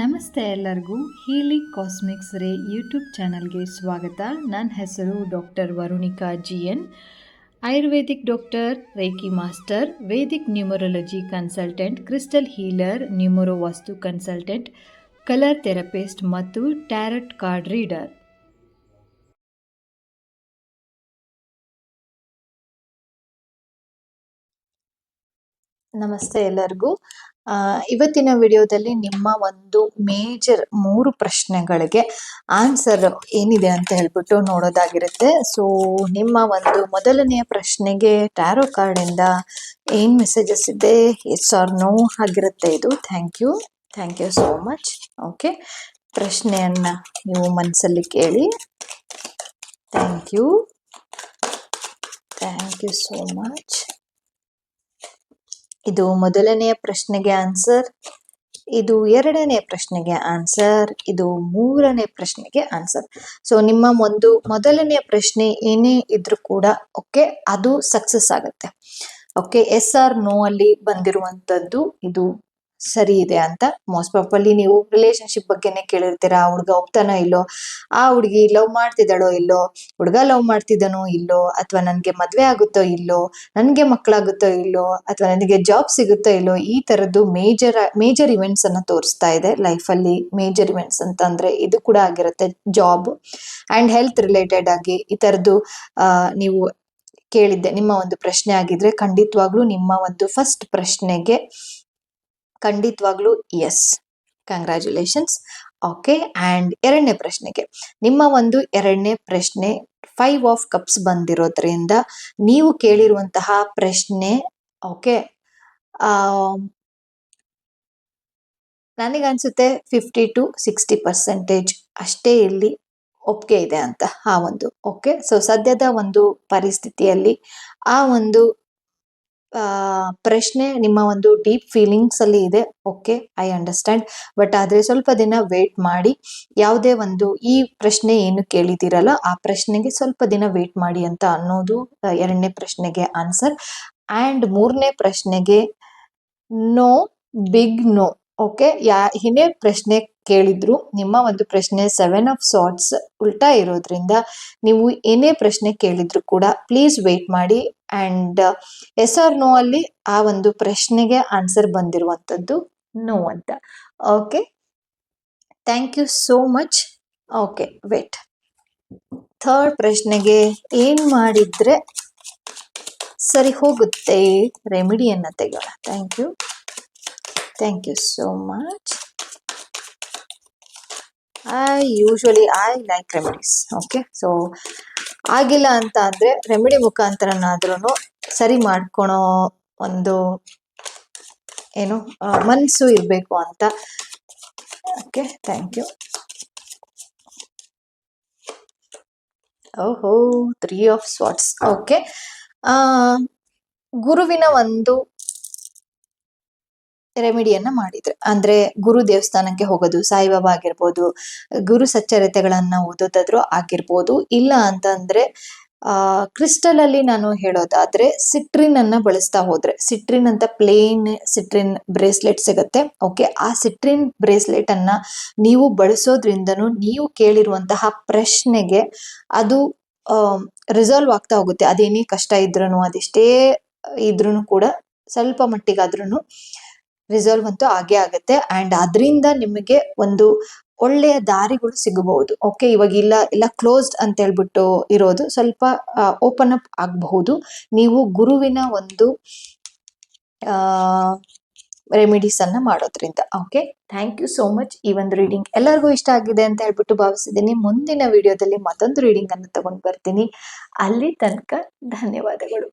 ನಮಸ್ತೆ ಎಲ್ಲರಿಗೂ ಹೀಲಿ ಕಾಸ್ಮಿಕ್ಸ್ ರೇ ಯೂಟ್ಯೂಬ್ ಚಾನಲ್ಗೆ ಸ್ವಾಗತ. ನನ್ನ ಹೆಸರು doctor Varunika G N ayurvedic doctor reiki master, vedic numerology consultant, crystal healer, numero vastu consultant, colour therapist ಮತ್ತು ಟ್ಯಾರಟ್ ಕಾರ್ಡ್ ರೀಡರ್. ನಮಸ್ತೆ ಎಲ್ಲರಿಗೂ. ಇವತ್ತಿನ ವಿಡಿಯೋದಲ್ಲಿ ನಿಮ್ಮ ಒಂದು ಮೇಜರ್ ಮೂರು ಪ್ರಶ್ನೆಗಳಿಗೆ ಆನ್ಸರ್ ಏನಿದೆ ಅಂತ ಹೇಳ್ಬಿಟ್ಟು ನೋಡೋದಾಗಿರುತ್ತೆ. ಸೊ ನಿಮ್ಮ ಒಂದು ಮೊದಲನೆಯ ಪ್ರಶ್ನೆಗೆ ಟ್ಯಾರೋ ಕಾರ್ಡ್ ಇಂದ ಏನ್ ಮೆಸೇಜಸ್ ಇದೆ? ಎಸ್ ಆರ್ ನೋ ಆಗಿರುತ್ತೆ ಇದು. Thank you thank you so much okay ಪ್ರಶ್ನೆಯನ್ನ ನೀವು ಮನಸ್ಸಲ್ಲಿ ಕೇಳಿ. Thank you thank you so much ಇದು ಮೊದಲನೆಯ ಪ್ರಶ್ನೆಗೆ ಆನ್ಸರ್ ಇದು ಎರಡನೇ ಪ್ರಶ್ನೆಗೆ ಆನ್ಸರ್ ಇದು ಮೂರನೇ ಪ್ರಶ್ನೆಗೆ ಆನ್ಸರ್ ಸೊ ನಿಮ್ಮ ಒಂದು ಮೊದಲನೆಯ ಪ್ರಶ್ನೆ ಏನೇ ಇದ್ರೂ ಕೂಡ ಓಕೆ ಅದು ಸಕ್ಸಸ್ ಆಗುತ್ತೆ. ಓಕೆ ಎಸ್ ಆರ್ ನೋ ಅಲ್ಲಿ ಬಂದಿರುವಂತದ್ದು ಇದು ಸರಿ ಇದೆ ಅಂತ ಮೋಸ್ಟ್ ಪ್ರಾಪರ್ಲಿ ನೀವು ರಿಲೇಶನ್ಶಿಪ್ ಬಗ್ಗೆನೇ ಕೇಳಿರ್ತೀರಾ ಆ ಹುಡುಗ ಒಪ್ತಾನೋ ಇಲ್ಲೋ ಆ ಹುಡುಗಿ ಲವ್ ಮಾಡ್ತಿದ್ದಾಳೋ ಇಲ್ಲೋ ಹುಡುಗ ಲವ್ ಮಾಡ್ತಿದ್ದಾನೋ ಇಲ್ಲೋ ಅಥವಾ ನನ್ಗೆ ಮದ್ವೆ ಆಗುತ್ತೋ ಇಲ್ಲೋ ನನ್ಗೆ ಮಕ್ಕಳಾಗುತ್ತೋ ಇಲ್ಲೋ ಅಥವಾ ನನಗೆ ಜಾಬ್ ಸಿಗುತ್ತೋ ಇಲ್ಲೋ ಈ ತರದ್ದು ಮೇಜರ್ ಮೇಜರ್ ಇವೆಂಟ್ಸ್ ಅನ್ನ ತೋರಿಸ್ತಾ ಇದೆ ಲೈಫ್ ಅಲ್ಲಿ. ಮೇಜರ್ ಇವೆಂಟ್ಸ್ ಅಂತ ಅಂದ್ರೆ ಇದು ಕೂಡ ಆಗಿರುತ್ತೆ ಜಾಬ್ ಅಂಡ್ ಹೆಲ್ತ್ ರಿಲೇಟೆಡ್ ಆಗಿ. ಈ ತರದ್ದು ಆ, ನೀವು ಕೇಳಿದ್ದೆ ನಿಮ್ಮ ಒಂದು ಪ್ರಶ್ನೆ ಆಗಿದ್ರೆ ಖಂಡಿತವಾಗ್ಲೂ ನಿಮ್ಮ ಒಂದು ಫಸ್ಟ್ ಪ್ರಶ್ನೆಗೆ ಖಂಡಿತವಾಗ್ಲೂ ಎಸ್ ಕಂಗ್ರ್ಯಾಚುಲೇಷನ್ಸ್ ಓಕೆ ಆ್ಯಂಡ್ ಎರಡನೇ ಪ್ರಶ್ನೆಗೆ. ನಿಮ್ಮ ಒಂದು ಎರಡನೇ ಪ್ರಶ್ನೆ ಫೈವ್ ಆಫ್ ಕಪ್ಸ್ ಬಂದಿರೋದ್ರಿಂದ ನೀವು ಕೇಳಿರುವಂತಹ ಪ್ರಶ್ನೆ ಓಕೆ ನನಗನ್ಸುತ್ತೆ ಫಿಫ್ಟಿ ಟು ಸಿಕ್ಸ್ಟಿ ಪರ್ಸೆಂಟೇಜ್ ಅಷ್ಟೇ ಇಲ್ಲಿ ಒಪ್ಪಿಗೆ ಇದೆ ಅಂತ, ಆ ಒಂದು ಓಕೆ ಸೊ ಸದ್ಯದ ಒಂದು ಪರಿಸ್ಥಿತಿಯಲ್ಲಿ ಆ ಒಂದು ಪ್ರಶ್ನೆ ನಿಮ್ಮ ಒಂದು ಡೀಪ್ ಫೀಲಿಂಗ್ಸ್ ಅಲ್ಲಿ ಇದೆ. ಓಕೆ ಐ ಅಂಡರ್ಸ್ಟ್ಯಾಂಡ್ ಬಟ್ ಆದ್ರೆ ಸ್ವಲ್ಪ ದಿನ ವೇಟ್ ಮಾಡಿ. ಯಾವುದೇ ಒಂದು ಈ ಪ್ರಶ್ನೆ ಏನು ಕೇಳಿದಿರಲ್ಲ ಆ ಪ್ರಶ್ನೆಗೆ ಸ್ವಲ್ಪ ದಿನ ವೇಟ್ ಮಾಡಿ ಅಂತ ಅನ್ನೋದು ಎರಡನೇ ಪ್ರಶ್ನೆಗೆ ಆನ್ಸರ್ ಆ್ಯಂಡ್ ಮೂರನೇ ಪ್ರಶ್ನೆಗೆ no big no okay yeah ಏನೇ ಪ್ರಶ್ನೆ ಕೇಳಿದ್ರು. ನಿಮ್ಮ ಒಂದು ಪ್ರಶ್ನೆ ಸೆವೆನ್ ಆಫ್ ಸಾಟ್ಸ್ ಉಲ್ಟಾ ಇರೋದ್ರಿಂದ ನೀವು ಏನೇ ಪ್ರಶ್ನೆ ಕೇಳಿದ್ರು ಕೂಡ ಪ್ಲೀಸ್ ವೇಟ್ ಮಾಡಿ. ಅಂಡ್ ಎಸ್ ಆರ್ ನೋ ಅಲ್ಲಿ ಆ ಒಂದು ಪ್ರಶ್ನೆಗೆ ಆನ್ಸರ್ ಬಂದಿರುವಂಥದ್ದು ನೋ ಅಂತ. Okay thank you so much okay wait third ಪ್ರಶ್ನೆಗೆ ಏನ್ ಮಾಡಿದ್ರೆ ಸರಿ ಹೋಗುತ್ತೆ? ರೆಮಿಡಿಯನ್ನ ತೆಗೋಣ thank you thank you so much I usually I like remedies okay so ಆಗಿಲ್ಲ ಅಂತ ಅಂದ್ರೆ ರೆಮಿಡಿ ಮುಖಾಂತರನಾದ್ರೂ ಸರಿ ಮಾಡ್ಕೊಳೋ ಒಂದು ಏನು ಮನಸ್ಸು ಇರಬೇಕು ಅಂತ. ಓಕೆ ಥ್ಯಾಂಕ್ ಯು ಓಹೋ ತ್ರೀ ಆಫ್ ಸ್ವಾಟ್ಸ್ ಓಕೆ ಗುರುವಿನ ಒಂದು ರೆಮಿಡಿಯನ್ನ ಮಾಡಿದ್ರೆ. ಅಂದ್ರೆ ಗುರು ದೇವಸ್ಥಾನಕ್ಕೆ ಹೋಗೋದು, ಸಾಯಿಬಾಬಾ ಆಗಿರ್ಬೋದು, ಗುರು ಸಚ್ಚರಿತೆಗಳನ್ನ ಓದೋದಾದ್ರು ಆಗಿರ್ಬೋದು. ಇಲ್ಲ ಅಂತಂದ್ರೆ, ಆ ಕ್ರಿಸ್ಟಲ್ ಅಲ್ಲಿ ನಾನು ಹೇಳೋದಾದ್ರೆ ಸಿಟ್ರಿನ್ ಅನ್ನ ಬಳಸ್ತಾ ಹೋದ್ರೆ. ಸಿಟ್ರಿನ್ ಅಂತ ಪ್ಲೇನ್ ಸಿಟ್ರಿನ್ ಬ್ರೇಸ್ಲೆಟ್ ಸಿಗುತ್ತೆ. ಓಕೆ, ಆ ಸಿಟ್ರಿನ್ ಬ್ರೇಸ್ಲೆಟ್ ಅನ್ನ ನೀವು ಬಳಸೋದ್ರಿಂದನೂ ನೀವು ಕೇಳಿರುವಂತಹ ಪ್ರಶ್ನೆಗೆ ಅದು ರಿಸಾಲ್ವ್ ಆಗ್ತಾ ಹೋಗುತ್ತೆ. ಅದೇನೇ ಕಷ್ಟ ಇದ್ರೂ ಅದೆಷ್ಟೇ ಇದ್ರೂ ಕೂಡ ಸ್ವಲ್ಪ ಮಟ್ಟಿಗಾದ್ರೂ ರಿಸಾಲ್ವ್ ಅಂತೂ ಆಗೇ ಆಗುತ್ತೆ. ಅಂಡ್ ಅದರಿಂದ ನಿಮಗೆ ಒಂದು ಒಳ್ಳೆಯ ದಾರಿಗಳು ಸಿಗಬಹುದು. ಓಕೆ ಇವಾಗ ಇಲ್ಲ ಇಲ್ಲ ಕ್ಲೋಸ್ಡ್ ಅಂತ ಹೇಳ್ಬಿಟ್ಟು ಇರೋದು ಸ್ವಲ್ಪ ಓಪನ್ ಅಪ್ ಆಗಬಹುದು. ನೀವು ಗುರುವಿನ ಒಂದು ರೆಮಿಡೀಸ್ ಅನ್ನ ಮಾಡೋದ್ರಿಂದ. Okay thank you so much ಈ ಒಂದು ರೀಡಿಂಗ್ ಎಲ್ಲರಿಗೂ ಇಷ್ಟ ಆಗಿದೆ ಅಂತ ಹೇಳ್ಬಿಟ್ಟು ಭಾವಿಸಿದ್ದೀನಿ. ಮುಂದಿನ ವಿಡಿಯೋದಲ್ಲಿ ಮತ್ತೊಂದು ರೀಡಿಂಗ್ ಅನ್ನು ತಗೊಂಡು ಬರ್ತೀನಿ. ಅಲ್ಲಿ ತನಕ ಧನ್ಯವಾದಗಳು.